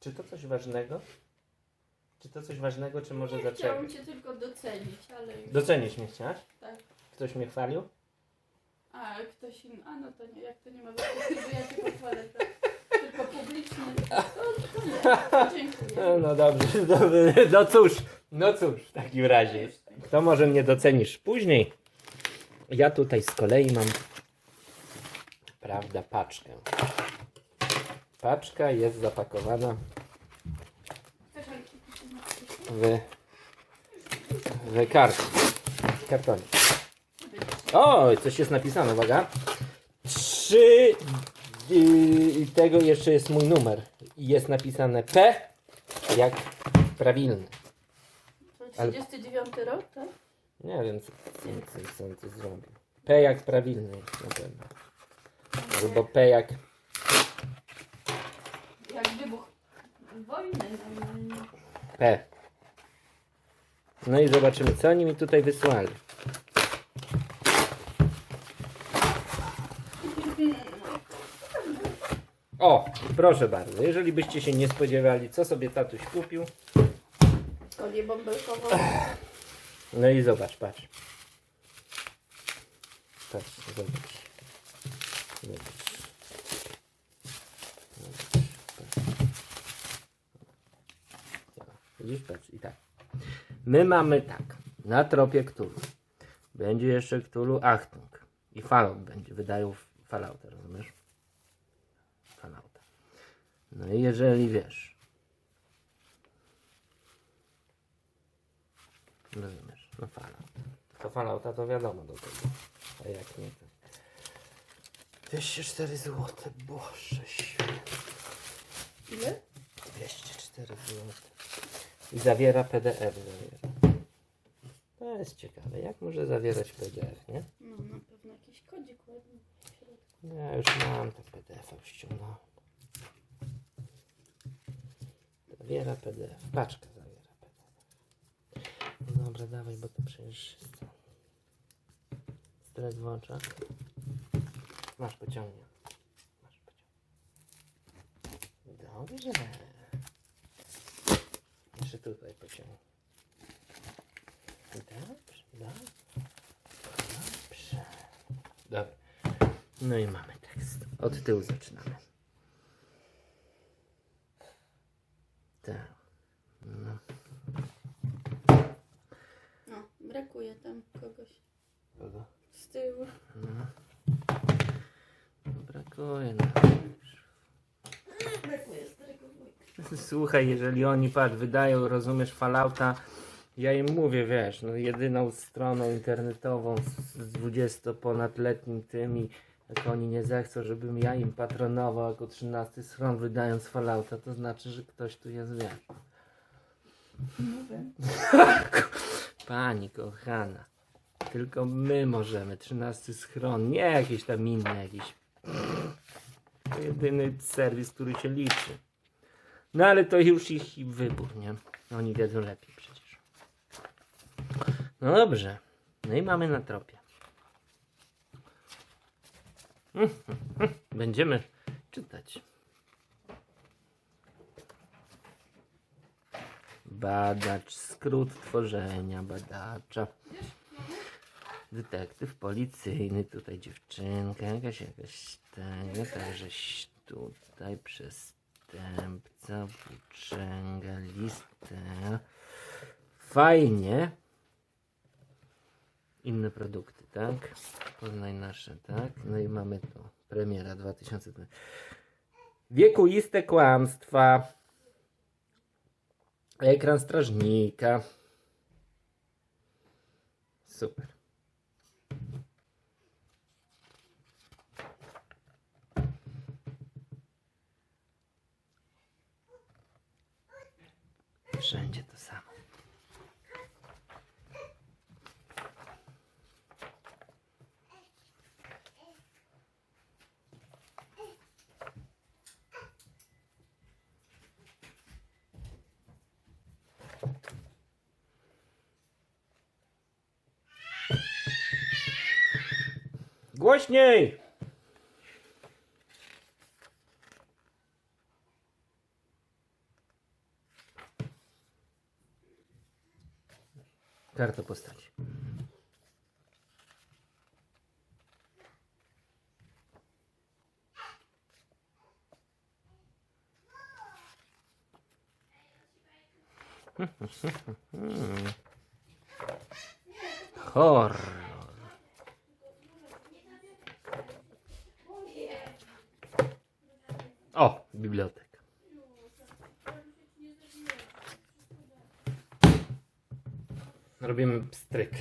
Czy to coś ważnego? Czy to coś ważnego, czy może Nie chciałam cię tylko docenić, ale już... Docenić mnie chciałaś? Tak. Ktoś mnie chwalił? A, ktoś inny... A, no to nie, jak to nie ma wyobraźni, że ja cię pochwalę, to tylko publicznie, to, to nie. No, Dziękuję. no dobrze, dobrze. No cóż, no cóż, w takim razie. To może mnie docenisz później. Ja tutaj z kolei mam, prawda, paczkę. Paczka jest zapakowana w, w karton. W kartonie. O, coś jest napisane, uwaga. Trzy i tego jeszcze jest mój numer. I Jest napisane P jak prawilny. To 39 rok, tak? Nie wiem, co, co, co, on tu zrobił. P jak prawilny na pewno. Albo P jak... wojny. no, P. No i zobaczymy, co oni mi tutaj wysłali. O, proszę bardzo, jeżeli byście się nie spodziewali, co sobie tatuś kupił, Kolię bąbelkową. no i zobacz, patrz. Patrz. Zobacz. Zobacz, patrz. Widzisz, patrz, i tak. My mamy tak, na tropie Cthulhu. Będzie jeszcze Cthulhu Achtung. I Fallout będzie, wydają Fallouta, rozumiesz? Fallouta. No i jeżeli wiesz, rozumiesz, no Fallout. To Fallouta to wiadomo do tego. A jak nie to... 204 zł, Boże święty. Ile? 204 zł. I zawiera PDF. Zawiera. To jest ciekawe. Jak może zawierać PDF, nie? No, na pewno jakiś kodzik ładny w środku. Ja już mam te PDF już ściągnąłem. Zawiera PDF. Paczka zawiera PDF. No dobra, dawaj, bo to przecież jest co? Stres w oczach. Masz pociągnie. Masz pociągnie. Dobrze. Jeszcze tutaj pociągnę. Dobrze, dobrze. Dobrze. Dobra. No i mamy tekst. Od tyłu zaczynamy. Tak. No. No, brakuje tam kogoś Kogo? z tyłu. No. No Brakuje. No. Brakuje. Słuchaj, jeżeli oni patrz, wydają, rozumiesz, Fallouta, ja im mówię, wiesz, no jedyną stroną internetową z z 20 ponadletnim tym i jak oni nie zechcą, żebym ja im patronował jako 13 stron wydając Fallouta, to znaczy, że ktoś tu jest, wiesz. Pani kochana, tylko my możemy, 13 schron, nie jakiś tam inny jakiś. Jedyny serwis, który się liczy. No ale to już ich wybór, nie? Oni wiedzą lepiej przecież. No dobrze. No i mamy na tropie. Będziemy czytać. Badacz, skrót tworzenia badacza. Detektyw policyjny, tutaj dziewczynka, jakaś jakaś tego, także tutaj przestępca, włóczęga, listę. Fajnie. Inne produkty, tak? Poznaj nasze, tak? No i mamy tu premiera 2000. Wiekuiste kłamstwa. Ekran strażnika. Super. Głośniej! Karta postać. Chor. O, biblioteka. Robimy pstryk.